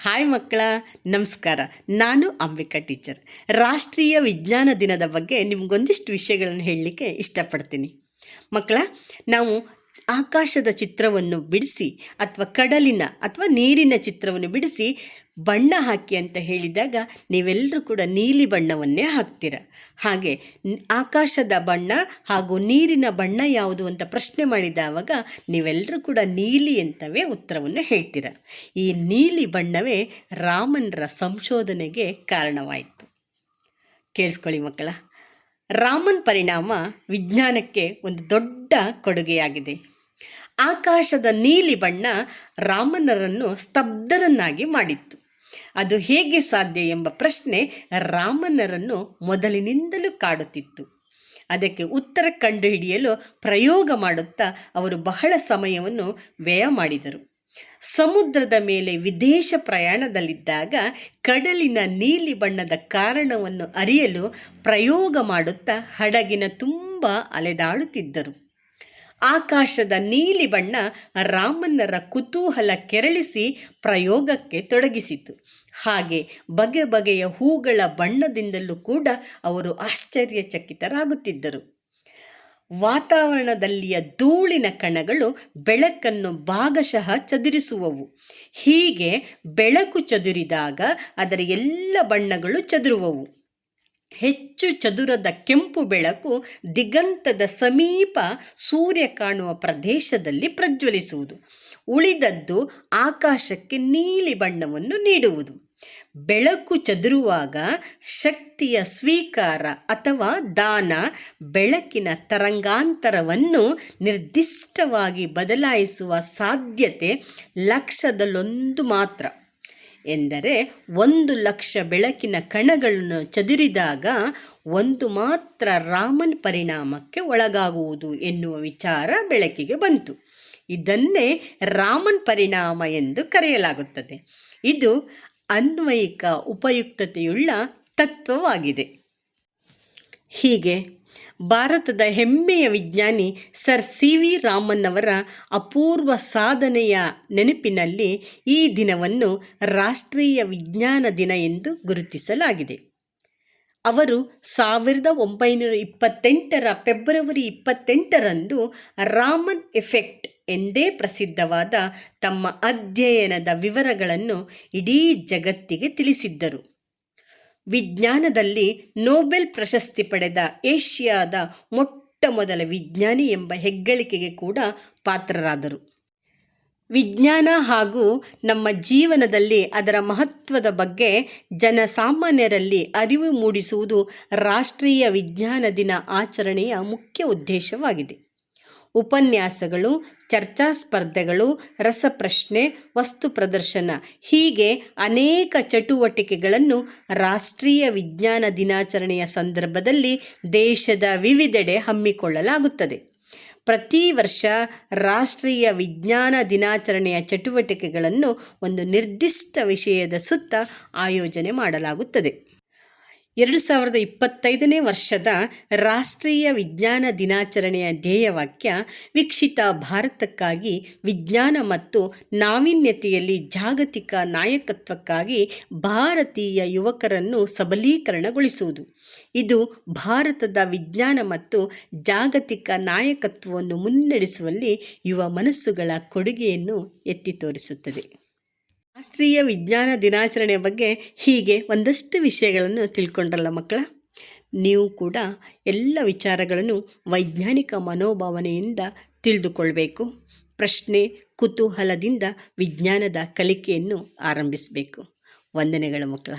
Hi ಮಕ್ಕಳ, ನಮಸ್ಕಾರ. ನಾನು ಅಂಬಿಕಾ ಟೀಚರ್. ರಾಷ್ಟ್ರೀಯ ವಿಜ್ಞಾನ ದಿನದ ಬಗ್ಗೆ ನಿಮಗೊಂದಿಷ್ಟು ವಿಷಯಗಳನ್ನು ಹೇಳಲಿಕ್ಕೆ ಇಷ್ಟಪಡ್ತೀನಿ. ಮಕ್ಕಳ, ನಾವು ಆಕಾಶದ ಚಿತ್ರವನ್ನು ಬಿಡಿಸಿ ಅಥವಾ ಕಡಲಿನ ಅಥವಾ ನೀರಿನ ಚಿತ್ರವನ್ನು ಬಿಡಿಸಿ ಬಣ್ಣ ಹಾಕಿ ಅಂತ ಹೇಳಿದಾಗ ನೀವೆಲ್ಲರೂ ಕೂಡ ನೀಲಿ ಬಣ್ಣವನ್ನೇ ಹಾಕ್ತೀರ? ಹಾಗೆ ಆಕಾಶದ ಬಣ್ಣ ಹಾಗೂ ನೀರಿನ ಬಣ್ಣ ಯಾವುದು ಅಂತ ಪ್ರಶ್ನೆ ಮಾಡಿದಾವಾಗ ನೀವೆಲ್ಲರೂ ಕೂಡ ನೀಲಿ ಅಂತವೇ ಉತ್ತರವನ್ನು ಹೇಳ್ತೀರ? ಈ ನೀಲಿ ಬಣ್ಣವೇ ರಾಮನರ ಸಂಶೋಧನೆಗೆ ಕಾರಣವಾಯಿತು. ಕೇಳಿಸ್ಕೊಳ್ಳಿ ಮಕ್ಕಳ, ರಾಮನ್ ಪರಿಣಾಮ ವಿಜ್ಞಾನಕ್ಕೆ ಒಂದು ದೊಡ್ಡ ಕೊಡುಗೆಯಾಗಿದೆ. ಆಕಾಶದ ನೀಲಿ ಬಣ್ಣ ರಾಮನರನ್ನು ಸ್ತಬ್ಧರನ್ನಾಗಿ ಮಾಡಿತ್ತು. ಅದು ಹೇಗೆ ಸಾಧ್ಯ ಎಂಬ ಪ್ರಶ್ನೆ ರಾಮನರನ್ನು ಮೊದಲಿನಿಂದಲೂ ಕಾಡುತ್ತಿತ್ತು. ಅದಕ್ಕೆ ಉತ್ತರ ಕಂಡುಹಿಡಿಯಲು ಪ್ರಯೋಗ ಮಾಡುತ್ತಾ ಅವರು ಬಹಳ ಸಮಯವನ್ನು ವ್ಯಯ ಮಾಡಿದರು. ಸಮುದ್ರದ ಮೇಲೆ ವಿದೇಶ ಪ್ರಯಾಣದಲ್ಲಿದ್ದಾಗ ಕಡಲಿನ ನೀಲಿ ಬಣ್ಣದ ಕಾರಣವನ್ನು ಅರಿಯಲು ಪ್ರಯೋಗ ಮಾಡುತ್ತಾ ಹಡಗಿನ ತುಂಬ ಅಲೆದಾಡುತ್ತಿದ್ದರು. ಆಕಾಶದ ನೀಲಿ ಬಣ್ಣ ರಾಮನ್ನರ ಕುತೂಹಲ ಕೆರಳಿಸಿ ಪ್ರಯೋಗಕ್ಕೆ ತೊಡಗಿಸಿತು. ಹಾಗೆ ಬಗೆ ಬಗೆಯ ಹೂಗಳ ಬಣ್ಣದಿಂದಲೂ ಕೂಡ ಅವರು ಆಶ್ಚರ್ಯಚಕಿತರಾಗುತ್ತಿದ್ದರು. ವಾತಾವರಣದಲ್ಲಿಯ ಧೂಳಿನ ಕಣಗಳು ಬೆಳಕನ್ನು ಭಾಗಶಃ ಚದುರಿಸುವವು. ಹೀಗೆ ಬೆಳಕು ಚದುರಿದಾಗ ಅದರ ಎಲ್ಲ ಬಣ್ಣಗಳು ಚದುರುವವು. ಹೆಚ್ಚು ಚದುರದ ಕೆಂಪು ಬೆಳಕು ದಿಗಂತದ ಸಮೀಪ ಸೂರ್ಯ ಕಾಣುವ ಪ್ರದೇಶದಲ್ಲಿ ಪ್ರಜ್ವಲಿಸುವುದು. ಉಳಿದದ್ದು ಆಕಾಶಕ್ಕೆ ನೀಲಿ ಬಣ್ಣವನ್ನು ನೀಡುವುದು. ಬೆಳಕು ಚದುರುವಾಗ ಶಕ್ತಿಯ ಸ್ವೀಕಾರ ಅಥವಾ ದಾನ ಬೆಳಕಿನ ತರಂಗಾಂತರವನ್ನು ನಿರ್ದಿಷ್ಟವಾಗಿ ಬದಲಾಯಿಸುವ ಸಾಧ್ಯತೆ ಲಕ್ಷದಲ್ಲೊಂದು ಮಾತ್ರ. ಎಂದರೆ ಒಂದು ಲಕ್ಷ ಬೆಳಕಿನ ಕಣಗಳನ್ನು ಚದುರಿದಾಗ ಒಂದು ಮಾತ್ರ ರಾಮನ್ ಪರಿಣಾಮಕ್ಕೆ ಒಳಗಾಗುವುದು ಎನ್ನುವ ವಿಚಾರ ಬೆಳಕಿಗೆ ಬಂತು. ಇದನ್ನೇ ರಾಮನ್ ಪರಿಣಾಮ ಎಂದು ಕರೆಯಲಾಗುತ್ತದೆ. ಇದು ಅನ್ವಯಿಕ ಉಪಯುಕ್ತತೆಯುಳ್ಳ ತತ್ವವಾಗಿದೆ. ಹೀಗೆ ಭಾರತದ ಹೆಮ್ಮೆಯ ವಿಜ್ಞಾನಿ ಸರ್ ಸಿ ವಿ ರಾಮನ್ ಅವರ ಅಪೂರ್ವ ಸಾಧನೆಯ ನೆನಪಿನಲ್ಲಿ ಈ ದಿನವನ್ನು ರಾಷ್ಟ್ರೀಯ ವಿಜ್ಞಾನ ದಿನ ಎಂದು ಗುರುತಿಸಲಾಗಿದೆ. ಅವರು ಸಾವಿರದ ಒಂಬೈನೂರ ಇಪ್ಪತ್ತೆಂಟರ ಫೆಬ್ರವರಿ ಇಪ್ಪತ್ತೆಂಟರಂದು ರಾಮನ್ ಎಫೆಕ್ಟ್ ಎಂದೇ ಪ್ರಸಿದ್ಧವಾದ ತಮ್ಮ ಅಧ್ಯಯನದ ವಿವರಗಳನ್ನು ಇಡೀ ಜಗತ್ತಿಗೆ ತಿಳಿಸಿದ್ದರು. ವಿಜ್ಞಾನದಲ್ಲಿ ನೊಬೆಲ್ ಪ್ರಶಸ್ತಿ ಪಡೆದ ಏಷ್ಯಾದ ಮೊಟ್ಟ ಮೊದಲ ವಿಜ್ಞಾನಿ ಎಂಬ ಹೆಗ್ಗಳಿಕೆಗೆ ಕೂಡ ಪಾತ್ರರಾದರು. ವಿಜ್ಞಾನ ಹಾಗೂ ನಮ್ಮ ಜೀವನದಲ್ಲಿ ಅದರ ಮಹತ್ವದ ಬಗ್ಗೆ ಜನಸಾಮಾನ್ಯರಲ್ಲಿ ಅರಿವು ಮೂಡಿಸುವುದು ರಾಷ್ಟ್ರೀಯ ವಿಜ್ಞಾನ ದಿನ ಆಚರಣೆಯ ಮುಖ್ಯ ಉದ್ದೇಶವಾಗಿದೆ. ಉಪನ್ಯಾಸಗಳು, ಚರ್ಚಾ ಸ್ಪರ್ಧೆಗಳು, ರಸಪ್ರಶ್ನೆ, ವಸ್ತು ಪ್ರದರ್ಶನ ಹೀಗೆ ಅನೇಕ ಚಟುವಟಿಕೆಗಳನ್ನು ರಾಷ್ಟ್ರೀಯ ವಿಜ್ಞಾನ ದಿನಾಚರಣೆಯ ಸಂದರ್ಭದಲ್ಲಿ ದೇಶದ ವಿವಿಧೆಡೆ ಹಮ್ಮಿಕೊಳ್ಳಲಾಗುತ್ತದೆ. ಪ್ರತಿ ವರ್ಷ ರಾಷ್ಟ್ರೀಯ ವಿಜ್ಞಾನ ದಿನಾಚರಣೆಯ ಚಟುವಟಿಕೆಗಳನ್ನು ಒಂದು ನಿರ್ದಿಷ್ಟ ವಿಷಯದ ಸುತ್ತ ಆಯೋಜನೆ ಮಾಡಲಾಗುತ್ತದೆ. ಎರಡು ಸಾವಿರದ ಇಪ್ಪತ್ತೈದನೇ ವರ್ಷದ ರಾಷ್ಟ್ರೀಯ ವಿಜ್ಞಾನ ದಿನಾಚರಣೆಯ ಧ್ಯೇಯವಾಕ್ಯ ವಿಕಸಿತ ಭಾರತಕ್ಕಾಗಿ ವಿಜ್ಞಾನ ಮತ್ತು ನಾವೀನ್ಯತೆಯಲ್ಲಿ ಜಾಗತಿಕ ನಾಯಕತ್ವಕ್ಕಾಗಿ ಭಾರತೀಯ ಯುವಕರನ್ನು ಸಬಲೀಕರಣಗೊಳಿಸುವುದು ಇದು ಭಾರತದ ವಿಜ್ಞಾನ ಮತ್ತು ಜಾಗತಿಕ ನಾಯಕತ್ವವನ್ನು ಮುನ್ನಡೆಸುವಲ್ಲಿ ಯುವ ಮನಸ್ಸುಗಳ ಕೊಡುಗೆಯನ್ನು ಎತ್ತಿ ತೋರಿಸುತ್ತದೆ. ರಾಷ್ಟ್ರೀಯ ವಿಜ್ಞಾನ ದಿನಾಚರಣೆಯ ಬಗ್ಗೆ ಹೀಗೆ ಒಂದಷ್ಟು ವಿಷಯಗಳನ್ನು ತಿಳ್ಕೊಂಡ್ರಲ್ಲ ಮಕ್ಕಳ? ನೀವು ಕೂಡ ಎಲ್ಲ ವಿಚಾರಗಳನ್ನು ವೈಜ್ಞಾನಿಕ ಮನೋಭಾವನೆಯಿಂದ ತಿಳಿದುಕೊಳ್ಬೇಕು. ಪ್ರಶ್ನೆ ಕುತೂಹಲದಿಂದ ವಿಜ್ಞಾನದ ಕಲಿಕೆಯನ್ನು ಆರಂಭಿಸಬೇಕು. ವಂದನೆಗಳು ಮಕ್ಕಳ.